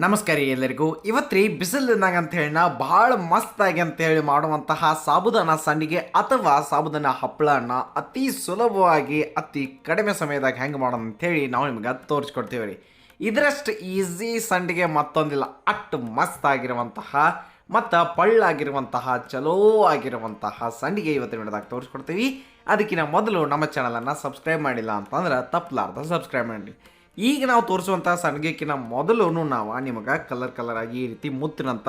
ನಮಸ್ಕಾರ ಎಲ್ಲರಿಗೂ. ಇವತ್ತು ರೀ ಬಿಸಿಲಿನಾಗ ಅಂತ ಹೇಳಿ ನಾ ಭಾಳ ಮಸ್ತಾಗಿ ಅಂತೇಳಿ ಮಾಡುವಂತಹ ಸಾಬುದಾನ ಸಂಡಿಗೆ ಅಥವಾ ಸಾಬುದಾನ ಹಪ್ಪಳನ ಅತಿ ಸುಲಭವಾಗಿ, ಅತಿ ಕಡಿಮೆ ಸಮಯದಾಗ ಹೆಂಗೆ ಅಂತ ಹೇಳಿ ನಾವು ನಿಮ್ಗೆ ತೋರಿಸ್ಕೊಡ್ತೀವಿ ರೀ. ಇದರಷ್ಟು ಈಸಿ ಸಂಡಿಗೆ ಮತ್ತೊಂದಿಲ್ಲ. ಅಷ್ಟು ಮಸ್ತ್ ಆಗಿರುವಂತಹ ಮತ್ತು ಪಳ್ಳಾಗಿರುವಂತಹ, ಚಲೋ ಆಗಿರುವಂತಹ ಸಂಡಿಗೆ ಇವತ್ತಿನ ವಿಡಿಯೋದಾಗ ತೋರಿಸ್ಕೊಡ್ತೀವಿ. ಅದಕ್ಕಿಂತ ಮೊದಲು ನಮ್ಮ ಚಾನಲನ್ನು ಸಬ್ಸ್ಕ್ರೈಬ್ ಮಾಡಿಲ್ಲ ಅಂತಂದ್ರೆ ತಪ್ಪಲಾರ್ದ ಸಬ್ಸ್ಕ್ರೈಬ್ ಮಾಡಿ ಈಗ ನಾವು ತೋರಿಸುವಂಥ ಸಂಡಿಗೆಕ್ಕಿಂತ ಮೊದಲು ನಾವು ನಿಮಗೆ ಕಲರ್ ಕಲರ್ ಆಗಿ ಈ ರೀತಿ ಮುತ್ತಿನಂಥ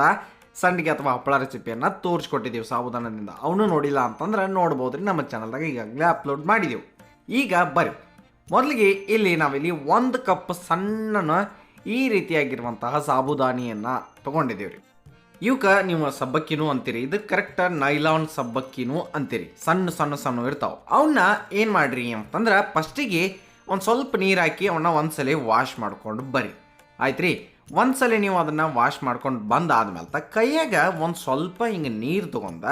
ಸಂಡಿಗೆ ಅಥವಾ ಹಪ್ಪಳ ರೆಸಿಪಿಯನ್ನು ತೋರಿಸ್ಕೊಟ್ಟಿದ್ದೀವಿ. ಸಾಬುದಾನದಿಂದ ಅವನು ನೋಡಿಲ್ಲ ಅಂತಂದ್ರೆ ನೋಡ್ಬೋದು ರೀ ನಮ್ಮ ಚಾನಲ್ದಾಗ ಈಗಾಗಲೇ ಅಪ್ಲೋಡ್ ಮಾಡಿದೆವು. ಈಗ ಬರ್ರಿ ಮೊದಲಿಗೆ ಇಲ್ಲಿ ನಾವಿಲ್ಲಿ ಒಂದು ಕಪ್ ಸಣ್ಣನ ಈ ರೀತಿಯಾಗಿರುವಂತಹ ಸಾಬುದಾನಿಯನ್ನು ತೊಗೊಂಡಿದ್ದೀವಿ ರೀ ಇವಕ್ಕೆ ನೀವು ಸಬ್ಬಕ್ಕಿನೂ ಅಂತೀರಿ. ಇದು ಕರೆಕ್ಟ್ ನೈಲಾನ್ ಸಬ್ಬಕ್ಕಿನೂ ಅಂತೀರಿ. ಸಣ್ಣ ಸಣ್ಣ ಸಣ್ಣ ಇರ್ತಾವೆ. ಅವನ್ನ ಏನು ಮಾಡ್ರಿ ಅಂತಂದ್ರೆ ಫಸ್ಟಿಗೆ ಒಂದು ಸ್ವಲ್ಪ ನೀರು ಹಾಕಿ ಅವನ್ನ ಒಂದ್ಸಲ ವಾಶ್ ಮಾಡ್ಕೊಂಡು ಬರ್ರಿ. ಆಯ್ತು ರೀ ಒಂದ್ಸಲ ನೀವು ಅದನ್ನು ವಾಶ್ ಮಾಡ್ಕೊಂಡು ಬಂದಾದ್ಮೇಲೆ ಕೈಯಾಗ ಒಂದು ಸ್ವಲ್ಪ ಹಿಂಗೆ ನೀರು ತೊಗೊಂಡ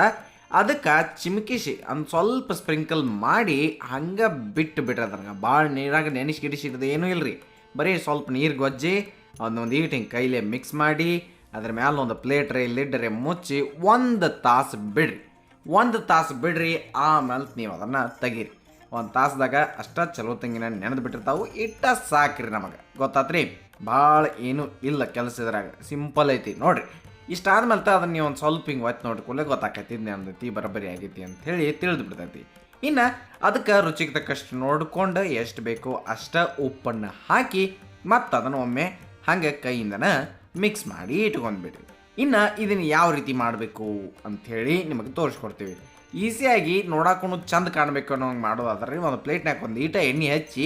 ಅದಕ್ಕೆ ಚಿಮಕಿಸಿ ಒಂದು ಸ್ವಲ್ಪ ಸ್ಪ್ರಿಂಕಲ್ ಮಾಡಿ ಹಂಗೆ ಬಿಟ್ಟು ಅದನ್ನ ಭಾಳ ನೀರಾಗ ನೆನೆಸಿ ಗಿಡಿಸಿಡ್ದು ಏನೂ ಇಲ್ರಿ. ಬರೀ ಸ್ವಲ್ಪ ನೀರು ಗೊಜ್ಜಿ ಅದನ್ನೊಂದು ಈಟ್ ಹಿಂಗೆ ಕೈಲೇ ಮಿಕ್ಸ್ ಮಾಡಿ ಅದ್ರ ಮೇಲೆ ಒಂದು ಪ್ಲೇಟ್ ರೀ ಲಿಡ್ರೆ ಮುಚ್ಚಿ ಒಂದು ತಾಸು ಬಿಡ್ರಿ. ಒಂದು ತಾಸು ಬಿಡ್ರಿ, ಆಮೇಲೆ ನೀವು ಅದನ್ನು ತೆಗೀರಿ. ಒಂದು ತಾಸ್ದಾಗ ಅಷ್ಟ ಚಲೋ ತಂಗಿನ ನೆನೆದು ಬಿಟ್ಟಿರ್ತಾವು, ಇಟ್ಟ ಸಾಕ್ರಿ ನಮಗೆ. ಗೊತ್ತಾತ್ರಿ? ಭಾಳ ಏನೂ ಇಲ್ಲ ಕೆಲಸ ಇದ್ರಾಗ. ಸಿಂಪಲ್ ಐತಿ. ನೋಡ್ರಿ ಇಷ್ಟಾದ್ಮೇಲೆ ಅದನ್ನ ನೀವು ಒಂದು ಸ್ವಲ್ಪ ಹಿಂಗೆ ಒತ್ತು ನೋಡ್ಕೊಳ್ಳೆ ಗೊತ್ತಾಕೈತಿ ನೆನದೈತಿ ಬರೋಬ್ಬರಿ ಆಗೈತಿ ಅಂತ ಹೇಳಿ ತಿಳಿದು ಬಿಡ್ತೈತಿ. ಇನ್ನು ಅದಕ್ಕೆ ರುಚಿಗೆ ತಕ್ಕಷ್ಟು ನೋಡಿಕೊಂಡು ಎಷ್ಟು ಬೇಕೋ ಅಷ್ಟ ಉಪ್ಪನ್ನು ಹಾಕಿ ಮತ್ತು ಅದನ್ನು ಒಮ್ಮೆ ಹಾಗೆ ಕೈಯಿಂದನ ಮಿಕ್ಸ್ ಮಾಡಿ ಇಟ್ಕೊಂಡ್ಬಿಡ್ರಿ ಇನ್ನು ಇದನ್ನು ಯಾವ ರೀತಿ ಮಾಡಬೇಕು ಅಂಥೇಳಿ ನಿಮಗೆ ತೋರಿಸ್ಕೊಡ್ತೀವಿ. ಈಸಿಯಾಗಿ ನೋಡಾಕೊಂಡು ಚಂದ ಕಾಣಬೇಕು ಅನ್ನೋ ಹಂಗೆ ಮಾಡೋದಾದ್ರೆ ಒಂದು ಪ್ಲೇಟ್ನಾಗ ಒಂದು ಈಟ ಎಣ್ಣೆ ಹಚ್ಚಿ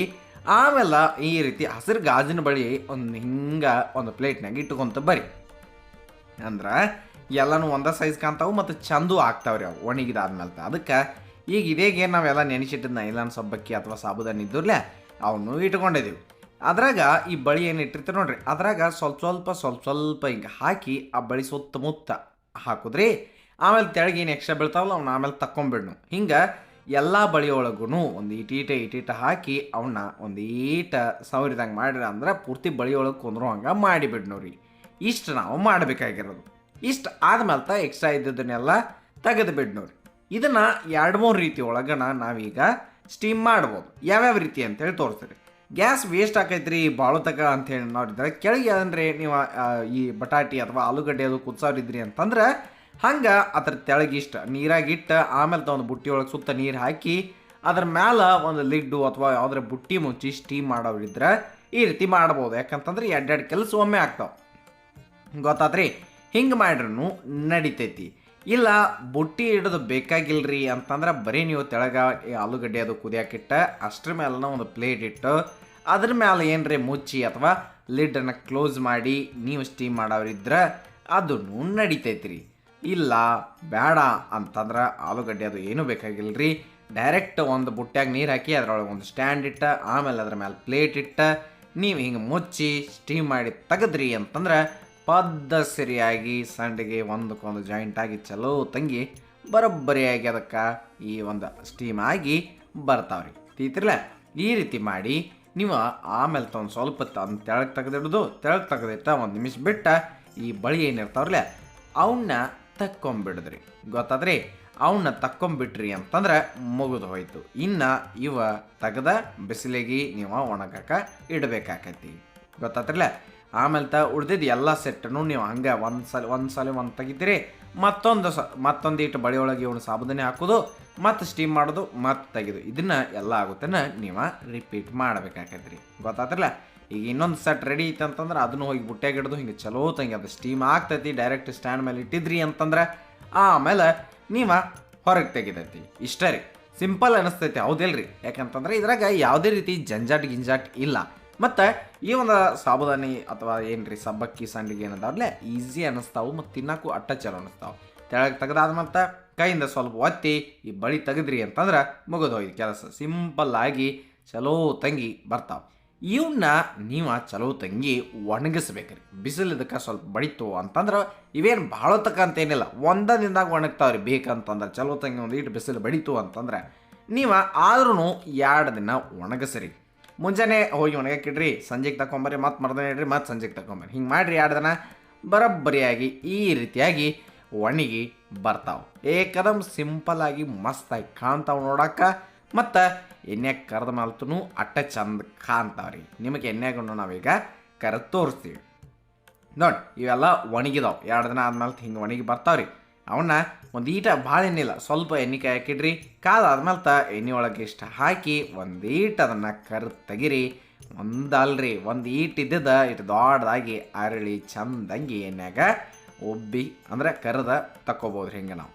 ಆಮೇಲೆ ಈ ರೀತಿ ಹಸಿರು ಗಾಜಿನ ಬಳಿ ಒಂದು ಹಿಂಗೆ ಒಂದು ಪ್ಲೇಟ್ನಾಗ ಇಟ್ಕೊಂತ ಬರಿ ಅಂದ್ರೆ ಎಲ್ಲನೂ ಒಂದೇ ಸೈಜ್ ಕಾಣ್ತಾವು ಮತ್ತು ಚಂದು ಆಗ್ತಾವ್ರಿ ಅವು, ಒಣಗಿದಾದ್ಮೇಲೆ ಅದಕ್ಕೆ ಈಗ ಇದೇಗೆ ನಾವೆಲ್ಲ ನೆನೆಸಿಟ್ಟಿದ್ದ ನೈಲಾನ್ ಸಬ್ಬಕ್ಕಿ ಅಥವಾ ಸಾಬುದಾನ ಇದ್ದರಲ್ಲೇ ಅವನು ಇಟ್ಕೊಂಡಿದ್ದೀವಿ ಅದ್ರಾಗ ಈ ಬಳಿ ಏನು ಇಟ್ಟಿರ್ತೀವಿ ನೋಡ್ರಿ, ಅದ್ರಾಗ ಸ್ವಲ್ಪ ಸ್ವಲ್ಪ ಸ್ವಲ್ಪ ಸ್ವಲ್ಪ ಹಿಂಗೆ ಹಾಕಿ ಆ ಬಳಿ ಸುತ್ತಮುತ್ತ ಹಾಕುದ್ರಿ. ಆಮೇಲೆ ತೆಳಗೆ ಏನು ಎಕ್ಸ್ಟ್ರಾ ಬೀಳ್ತಾವಲ್ಲ ಅವ್ನ ಆಮೇಲೆ ತಕ್ಕೊಂಬಿಡ್ನು. ಹಿಂಗೆ ಎಲ್ಲ ಬಳಿಯೊಳಗೂ ಒಂದು ಈಟೀಟ ಈಟೀಟ ಹಾಕಿ ಅವನ್ನ ಒಂದು ಈಟ ಸವರಿದಂಗೆ ಮಾಡಿರ ಅಂದ್ರೆ ಪೂರ್ತಿ ಬಳಿಯೊಳಗೆ ಕುಂದ್ರು ಹಂಗೆ ಮಾಡಿಬಿಡ್ನವ್ರಿ. ಇಷ್ಟು ನಾವು ಮಾಡಬೇಕಾಗಿರೋದು. ಇಷ್ಟು ಆದ್ಮೇಲೆ ಎಕ್ಸ್ಟ್ರಾ ಇದ್ದದನ್ನೆಲ್ಲ ತೆಗೆದು ಬಿಡ್ನವ್ರಿ ಇದನ್ನು ಎರಡು ಮೂರು ರೀತಿ ಒಳಗಣ ನಾವೀಗ ಸ್ಟೀಮ್ ಮಾಡ್ಬೋದು. ಯಾವ್ಯಾವ ರೀತಿ ಅಂತೇಳಿ ತೋರಿಸ್ತೀರಿ. ಗ್ಯಾಸ್ ವೇಸ್ಟ್ ಆಕೈತ್ರಿ ಅಂತ ಅಂತೇಳಿ ನೋಡಿದ್ರೆ ಕೆಳಗೆ ಅಂದ್ರೆ ನೀವು ಈ ಬಟಾಟಿ ಅಥವಾ ಆಲೂಗಡ್ಡೆ ಅದು ಕುದಿಸೋರಿದ್ರಿ ಅಂತಂದ್ರೆ ಹಂಗೆ ಅದ್ರ ತೆಳಗಿಷ್ಟ ನೀರಾಗಿಟ್ಟು ಆಮೇಲೆ ಒಂದು ಬುಟ್ಟಿ ಒಳಗೆ ಸುತ್ತ ನೀರು ಹಾಕಿ ಅದ್ರ ಮೇಲೆ ಒಂದು ಲಿಡ್ಡು ಅಥವಾ ಯಾವುದ್ರ ಬುಟ್ಟಿ ಮುಚ್ಚಿ ಸ್ಟೀಮ್ ಮಾಡೋರಿದ್ರೆ ಈ ರೀತಿ ಮಾಡ್ಬೋದು. ಯಾಕಂತಂದ್ರೆ ಎರಡೆರಡು ಕೆಲಸ ಒಮ್ಮೆ ಆಗ್ತಾವೆ. ಗೊತ್ತಾತ್ರಿ? ಹಿಂಗೆ ಮಾಡ್ರೂ ನಡಿತೈತಿ. ಇಲ್ಲ ಬುಟ್ಟಿ ಹಿಡಿದು ಬೇಕಾಗಿಲ್ರಿ ಅಂತಂದ್ರೆ ಬರೀ ನೀವು ತೆಳಗ ಆಲೂಗಡ್ಡೆ ಅದು ಕುದಿಯಾಕಿಟ್ಟ ಅಷ್ಟ್ರ ಮೇಲನ ಒಂದು ಪ್ಲೇಟ್ ಇಟ್ಟು ಅದ್ರ ಮೇಲೆ ಏನ್ರಿ ಮುಚ್ಚಿ ಅಥವಾ ಲಿಡ್ಡನ್ನು ಕ್ಲೋಸ್ ಮಾಡಿ ನೀವು ಸ್ಟೀಮ್ ಮಾಡೋರಿದ್ರೆ ಅದನ್ನು ನಡಿತೈತ್ರಿ. ಇಲ್ಲ, ಬೇಡ ಅಂತಂದ್ರೆ ಆಲೂಗಡ್ಡೆ ಅದು ಏನೂ ರೀ ಡೈರೆಕ್ಟ್ ಒಂದು ಬುಟ್ಟ್ಯಾಗ ನೀರು ಹಾಕಿ ಅದರೊಳಗೆ ಒಂದು ಸ್ಟ್ಯಾಂಡ್ ಇಟ್ಟ, ಆಮೇಲೆ ಅದ್ರ ಮೇಲೆ ಪ್ಲೇಟ್ ಇಟ್ಟ, ನೀವು ಹಿಂಗೆ ಮುಚ್ಚಿ ಸ್ಟೀಮ್ ಮಾಡಿ ತೆಗೆದ್ರಿ ಅಂತಂದ್ರೆ ಪದ್ದ ಸರಿಯಾಗಿ ಸಂಡಿಗೆ ಒಂದಕ್ಕೊಂದು ಜಾಯಿಂಟ್ ಆಗಿ ಚಲೋ ತಂಗಿ ಬರೋಬ್ಬರಿಯಾಗಿ ಅದಕ್ಕೆ ಈ ಒಂದು ಸ್ಟೀಮ್ ಆಗಿ ಬರ್ತಾವ್ರಿ. ತೀತಿರ್ಲ ಈ ರೀತಿ ಮಾಡಿ ನೀವು ಆಮೇಲೆ ತೊಗೊಂಡು ಸ್ವಲ್ಪ ತಂದು ತೆಳಗೆ ತೆಗೆದಿಡೋದು, ತೆಳಗೆ ತೆಗೆದಿಟ್ಟ ಒಂದು ನಿಮಿಷ ಬಿಟ್ಟ ಈ ಬಳಿ ಏನಿರ್ತಾವ್ರಲ್ಲ ಅವನ್ನ ತಕ್ಕೊಂಬಿಡಿದ್ರಿ ಗೊತ್ತಾದ್ರಿ? ಅವನ್ನ ತಕ್ಕೊಂಬಿಟ್ರಿ ಅಂತಂದ್ರೆ ಮುಗಿದು ಹೋಯ್ತು. ಇನ್ನು ಇವ ತೆಗೆದ ಬಿಸಿಲಿಗೆ ನೀವು ಒಣಗಾಕ ಇಡಬೇಕಾಕೈತಿ. ಗೊತ್ತಾತ್ರಲ್ಲ ಆಮೇಲೆ ತ ಉಳ್ದಿದ್ದು ಎಲ್ಲ ಸೆಟ್ಟನ್ನು ನೀವು ಹಂಗೆ ಒಂದು ಸಲ ಒಂದು ಸಲ ತೆಗಿತೀರಿ. ಮತ್ತೊಂದು ಸ, ಮತ್ತೊಂದು ಇಟ್ಟು ಬಳಿ ಒಳಗೆ ಇವನು ಸಾಬುದಾನಿ ಹಾಕೋದು, ಮತ್ತು ಸ್ಟೀಮ್ ಮಾಡೋದು, ಮತ್ತೆ ತೆಗೆದು. ಇದನ್ನ ಎಲ್ಲ ಆಗುತ್ತನ ನೀವು ರಿಪೀಟ್ ಮಾಡಬೇಕಾಕೈತ್ರಿ. ಗೊತ್ತಾತ್ರಲ್ಲ ಈಗ ಇನ್ನೊಂದು ಸೆಟ್ ರೆಡಿ ಐತೆ ಅಂತಂದ್ರೆ ಅದನ್ನು ಹೋಗಿ ಬುಟ್ಟ್ಯಾಗ ಹಿಡಿದು ಹಿಂಗೆ ಚಲೋ ತಂಗಿ, ಅದು ಸ್ಟೀಮ್ ಆಗ್ತೈತಿ ಡೈರೆಕ್ಟ್ ಸ್ಟ್ಯಾಂಡ್ ಮೇಲೆ ಇಟ್ಟಿದ್ರಿ ಅಂತಂದ್ರೆ ಆಮೇಲೆ ನೀವು ಹೊರಗೆ ತೆಗಿತೈತಿ. ಇಷ್ಟೇ ರೀ. ಸಿಂಪಲ್ ಅನಿಸ್ತೈತಿ, ಹೌದಿಲ್ರಿ? ಯಾಕಂತಂದ್ರೆ ಇದ್ರಾಗ ಯಾವುದೇ ರೀತಿ ಜಂಜಾಟ್ ಗಿಂಜಾಟ್ ಇಲ್ಲ. ಮತ್ತು ಈ ಒಂದು ಸಾಬುದಾನಿ ಅಥವಾ ಏನ್ರಿ ಸಬ್ಬಕ್ಕಿ ಸಂಡಿಗೆ ಏನದಾವ್ರಲ್ಲೇ ಈಸಿ ಅನ್ನಿಸ್ತಾವು ಮತ್ತು ತಿನ್ನಕ್ಕೂ ಅಟ್ಟ ಚಲೋ ಅನ್ನಿಸ್ತಾವೆ ತೆಳಗೆ ತೆಗೆದಾದ ಮತ್ತು ಕೈಯಿಂದ ಸ್ವಲ್ಪ ಒತ್ತಿ ಈ ಬಳಿ ತೆಗೆದ್ರಿ ಅಂತಂದ್ರೆ ಮುಗಿದೋಯ್ತು ಕೆಲಸ ಸಿಂಪಲ್ ಆಗಿ ಚಲೋ ತಂಗಿ ಬರ್ತಾವೆ. ಇವನ್ನ ನೀವು ಚಲೋ ತಂಗಿ ಒಣಗಿಸ್ಬೇಕ್ರಿ. ಬಿಸಿಲು ಇದಕ್ಕೆ ಸ್ವಲ್ಪ ಬಡಿತು ಅಂತಂದ್ರೆ ಇವೇನು ಭಾಳ ಅಂತ ಏನಿಲ್ಲ ಒಂದ ಒಣಗ್ತಾವ್ರಿ ಬೇಕಂತಂದ್ರೆ, ಚಲೋ ತಂಗಿ ಒಂದು ಇಟ್ಟು ಬಿಸಿಲು ಬಡಿತು ಅಂತಂದ್ರೆ ನೀವು ಆದ್ರೂ ಎರಡು ದಿನ ಒಣಗಿಸ್ರಿ. ಮುಂಜಾನೆ ಹೋಗಿ ಒಣಗಕ್ಕಿಡ್ರಿ ಸಂಜೆಗೆ ತಗೊಂಬರ್ರಿ ಮತ್ತೆ ಮರ್ದನೆ ಇಡ್ರಿ, ಮತ್ತೆ ಸಂಜೆಗೆ ತಗೊಂಬರ್ರಿ ಹಿಂಗೆ ಮಾಡಿರಿ ಎರಡು ದಿನ ಬರೋಬ್ಬರಿಯಾಗಿ ಈ ರೀತಿಯಾಗಿ ಒಣಗಿ ಬರ್ತಾವೆ. ಏಕದಮ್ ಆಗಿ ಮಸ್ತಾಗಿ ಕಾಣ್ತಾವೆ ನೋಡಕ್ಕೆ. ಮತ್ತು ಎಣ್ಣೆಗೆ ಕರೆದ ಮಾಲ್ತೂ ಅಟ್ಟ ಚಂದ ಕಾಣ್ತಾವ್ರಿ. ನಿಮಗೆ ಎಣ್ಣೆಗೊಂಡು ನಾವೀಗ ಕರೆದು ತೋರಿಸ್ತೀವಿ. ನೋಡಿ, ಇವೆಲ್ಲ ಒಣಗಿದಾವೆ. ಎರಡು ದಿನ ಆದ್ಮೇಲೆ ಹಿಂಗೆ ಒಣಗಿ ಬರ್ತಾವ್ರಿ. ಅವನ್ನ ಒಂದು ಈಟ ಭಾಳ ಎಣ್ಣಿಲ್ಲ ಸ್ವಲ್ಪ ಎಣ್ಣೆ ಕಾಯಿ ಹಾಕಿಡ್ರಿ ಕಾದಾದ್ಮೇಲೆ ತ ಎಣ್ಣೆ ಒಳಗೆ ಇಷ್ಟು ಹಾಕಿ ಒಂದು ಈಟ ಅದನ್ನು ಕರೆ ತೆಗಿರಿ. ಒಂದಲ್ರಿ ಒಂದು ಈಟ್ ಇದ್ದಿದ್ದ ಇಟ್ಟು ದೊಡ್ಡದಾಗಿ ಅರಳಿ ಚಂದಂಗಿ ಎಣ್ಣೆಗ ಒಬ್ಬಿ ಅಂದರೆ ಕರೆದ ತಕ್ಕೋಬೋದು ಹಿಂಗೆ ನಾವು.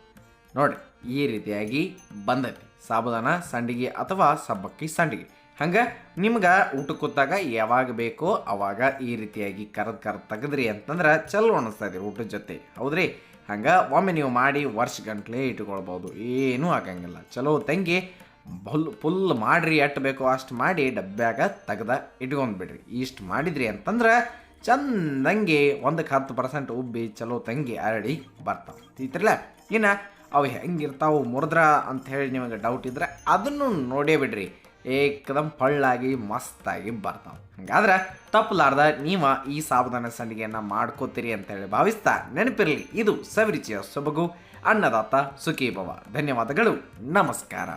ನೋಡಿ ಈ ರೀತಿಯಾಗಿ ಬಂದೈತಿ. ಸಾಬುದಾನ, ಸಂಡಿಗೆ ಅಥವಾ ಸಬ್ಬಕ್ಕಿ ಸಂಡಿಗೆ. ಹಂಗೆ ನಿಮ್ಗೆ ಊಟ ಕೂತಾಗ ಯಾವಾಗ ಬೇಕೋ ಅವಾಗ ಈ ರೀತಿಯಾಗಿ ಕರೆದು ಕರೆದು ತೆಗೆದ್ರಿ ಅಂತಂದ್ರೆ ಚಲೋ ಅನಿಸ್ತಾ ಇದೆ ಊಟದ ಜೊತೆ. ಹೌದ್ರಿ? ಹಂಗೆ ಒಮ್ಮೆ ನೀವು ಮಾಡಿ ವರ್ಷ ಗಂಟ್ಲೆ ಇಟ್ಕೊಳ್ಬೋದು ಏನೂ ಆಗಂಗಿಲ್ಲ. ಚಲೋ ತಂಗಿ ಫುಲ್ ಫುಲ್ ಮಾಡಿರಿ, ಎಷ್ಟು ಬೇಕೋ ಅಷ್ಟು ಮಾಡಿ ಡಬ್ಬ್ಯಾಗ ತೆಗ್ದ ಇಟ್ಕೊಂಡ್ಬಿಡ್ರಿ. ಇಷ್ಟು ಮಾಡಿದ್ರಿ ಅಂತಂದ್ರೆ ಚಂದಂಗೆ ಒಂದಕ್ಕೆ ಹತ್ತು ಪರ್ಸೆಂಟ್ ಉಬ್ಬಿ ಚಲೋ ತಂಗಿ ಅರಡಿ ಬರ್ತಾವೆ. ತಿಳ್ತಿರಲ್ಲ ಇನ್ನು ಅವು ಹೆಂಗಿರ್ತಾವೆ ಮುರಿದ್ರ ಅಂತ ಹೇಳಿ ನಿಮಗೆ ಡೌಟ್ ಇದ್ರೆ ಅದನ್ನು ನೋಡೇ ಬಿಡ್ರಿ. ಏಕದಮ್ ಪಳ್ಳಾಗಿ, ಮಸ್ತಾಗಿ ಬರ್ತಾವೆ. ಹಂಗಾದ್ರೆ ತಪ್ಪಲಾರ್ದ ನೀವು ಈ ಸಾವಧಾನ ಸಲಿಗೆಯನ್ನ ಮಾಡ್ಕೋತೀರಿ ಅಂತೇಳಿ ಭಾವಿಸ್ತಾ ನೆನಪಿರಲಿ, ಇದು ಸವಿರುಚಿಯ ಸೊಬಗು. ಅನ್ನದಾತ ಸುಖೀಭವ. ಧನ್ಯವಾದಗಳು. ನಮಸ್ಕಾರ.